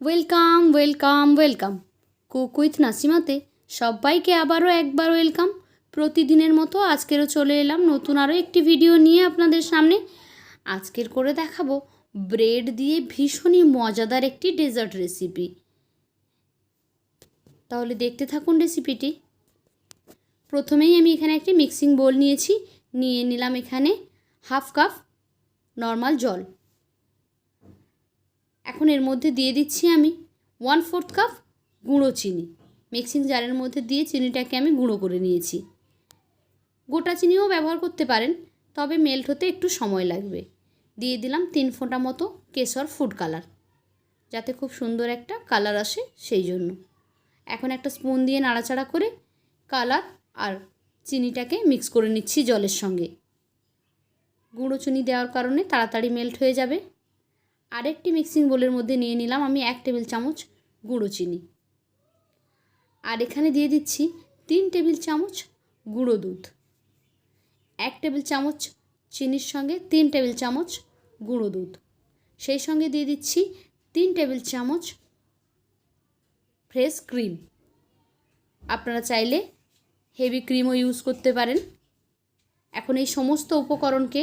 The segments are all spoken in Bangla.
Welcome welcome welcome cook with নাসিমাতে সবাইকে আবারও একবার ওয়েলকাম প্রতিদিনের মতো আজকেরও চলে এলাম নতুন আরও একটি ভিডিও নিয়ে আপনাদের সামনে। আজকের করে দেখাবো ব্রেড দিয়ে ভীষণই মজাদার একটি ডেজার্ট রেসিপি তাহলে দেখতে থাকুন রেসিপিটি প্রথমেই আমি এখানে একটি মিক্সিং বোল নিয়েছি। নিয়ে নিলাম এখানে হাফ কাপ নর্মাল জল। এখন এর মধ্যে দিয়ে দিচ্ছি আমি ওয়ান ফোর্থ কাপ গুঁড়ো চিনি। মিক্সিং জারের মধ্যে দিয়ে চিনিটাকে আমি গুঁড়ো করে নিয়েছি। গোটা চিনিও ব্যবহার করতে পারেন, তবে মেল্ট হতে একটু সময় লাগবে। দিয়ে দিলাম তিন ফোঁটা মতো কেশর ফুড কালার যাতে খুব সুন্দর একটা কালার আসে সেই জন্য। এখন একটা স্পুন দিয়ে নাড়াচাড়া করে কালার আর চিনিটাকে মিক্স করে নিচ্ছি জলের সঙ্গে। গুঁড়ো চিনি দেওয়ার কারণে তাড়াতাড়ি মেল্ট হয়ে যাবে। আরেকটি মিক্সিং বোলের মধ্যে নিয়ে নিলাম আমি এক টেবিল চামচ গুঁড়ো চিনি। আর এখানে দিয়ে দিচ্ছি তিন টেবিল চামচ গুঁড়ো দুধ। এক টেবিল চামচ চিনির সঙ্গে তিন টেবিল চামচ গুঁড়ো দুধ। সেই সঙ্গে দিয়ে দিচ্ছি তিন টেবিল চামচ ফ্রেশ ক্রিম আপনারা চাইলে হেভি ক্রিমও ইউজ করতে পারেন। এখন এই সমস্ত উপকরণকে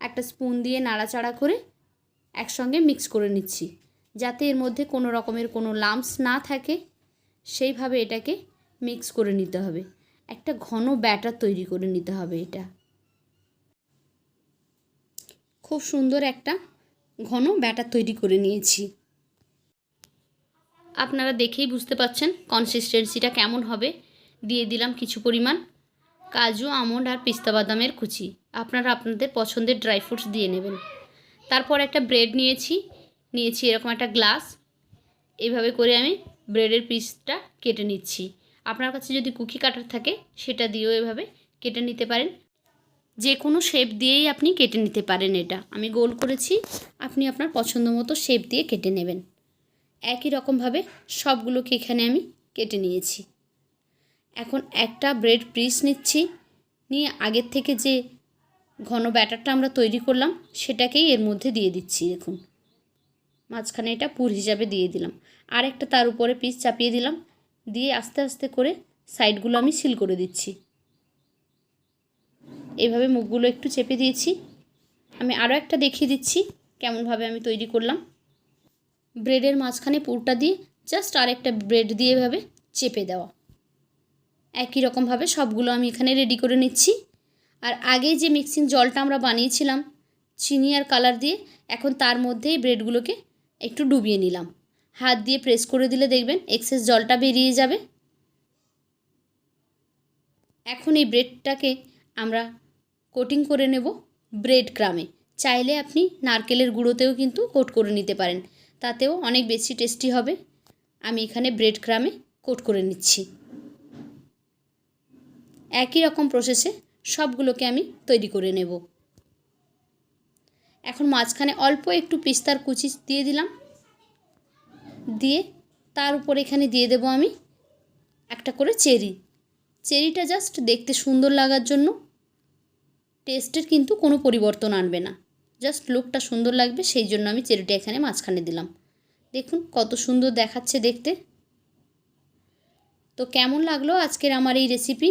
একটা স্পুন দিয়ে নাড়াচাড়া করে একসঙ্গে মিক্স করে নিচ্ছি, যাতে এর মধ্যে কোনো রকমের কোনো লাম্পস না থাকে। সেইভাবে এটাকে মিক্স করে নিতে হবে। একটা ঘন ব্যাটার তৈরি করে নিতে হবে এটা। খুব সুন্দর একটা ঘন ব্যাটার তৈরি করে নিয়েছি। আপনারা দেখেই বুঝতে পাচ্ছেন কনসিস্টেন্সিটা কেমন হবে। দিয়ে দিলাম কিছু পরিমাণ কাজু, আমন্ড আর পিস্তা বাদামের কুচি। আপনারা আপনাদের পছন্দের ড্রাই ফ্রুটস দিয়ে নেবেন। তারপর একটা ব্রেড নিয়েছি নিয়েছি এরকম একটা গ্লাস এইভাবে করে আমি ব্রেডের পিসটা কেটে নিচ্ছি। আপনার কাছে যদি কুকি কাটার থাকে, সেটা দিয়েও এভাবে কেটে নিতে পারেন। যে কোনো শেপ দিয়েই আপনি কেটে নিতে পারেন এটা। আমি গোল করেছি, আপনি আপনার পছন্দ মতো শেপ দিয়ে কেটে নেবেন। একই রকমভাবে সবগুলোকে এখানে আমি কেটে নিয়েছি। এখন একটা ব্রেড পিস নিচ্ছি। নিয়ে আগের থেকে যে ঘন ব্যাটারটা আমরা তৈরি করলাম, সেটাকেই এর মধ্যে দিয়ে দিচ্ছি, দেখুন। মাঝখানে এটা পুর হিসাবে দিয়ে দিলাম। আর একটা তার উপরে পিস চাপিয়ে দিলাম, দিয়ে আস্তে আস্তে করে সাইডগুলো আমি সিল করে দিচ্ছি। এইভাবে মুখগুলো একটু চেপে দিয়েছি। আমি আরও একটা দেখিয়ে দিচ্ছি কেমনভাবে আমি তৈরি করলাম। ব্রেডের মাঝখানে পুরটা দিয়ে জাস্ট আরেকটা ব্রেড দিয়ে এভাবে চেপে দেওয়া। একই রকমভাবে সবগুলো আমি এখানে রেডি করে নিচ্ছি। আর আগে যে মিক্সিং জলটা আমরা বানিয়েছিলাম, চিনি আর কালার দিয়ে, এখন তার মধ্যেই ব্রেডগুলোকে একটু ডুবিয়ে নিলাম। হাত দিয়ে প্রেস করে দিলে দেখবেন এক্সেস জলটা বেরিয়ে যাবে। এখন এই ব্রেডটাকে আমরা কোটিং করে নেব ব্রেড ক্রামে চাইলে আপনি নারকেলের গুঁড়োতেও কিন্তু কোট করে নিতে পারেন। তাতেও অনেক বেশি টেস্টি হবে। আমি এখানে ব্রেড ক্রামে কোট করে নিচ্ছি। একই রকম প্রসেসে সবগুলোকে আমি তৈরি করে নেব। এখন মাঝখানে অল্প একটু পিস্তার কুচি দিয়ে দিলাম। দিয়ে তার উপর এখানে দিয়ে দেব আমি একটা করে চেরি। চেরিটা জাস্ট দেখতে সুন্দর লাগার জন্য টেস্টের কিন্তু কোনো পরিবর্তন আনবে না। জাস্ট লুকটা সুন্দর লাগবে, সেই জন্য আমি চেরিটা এখানে মাঝখানে দিলাম। দেখুন কত সুন্দর দেখাচ্ছে দেখতে। তো কেমন লাগল আজকের আমার এই রেসিপি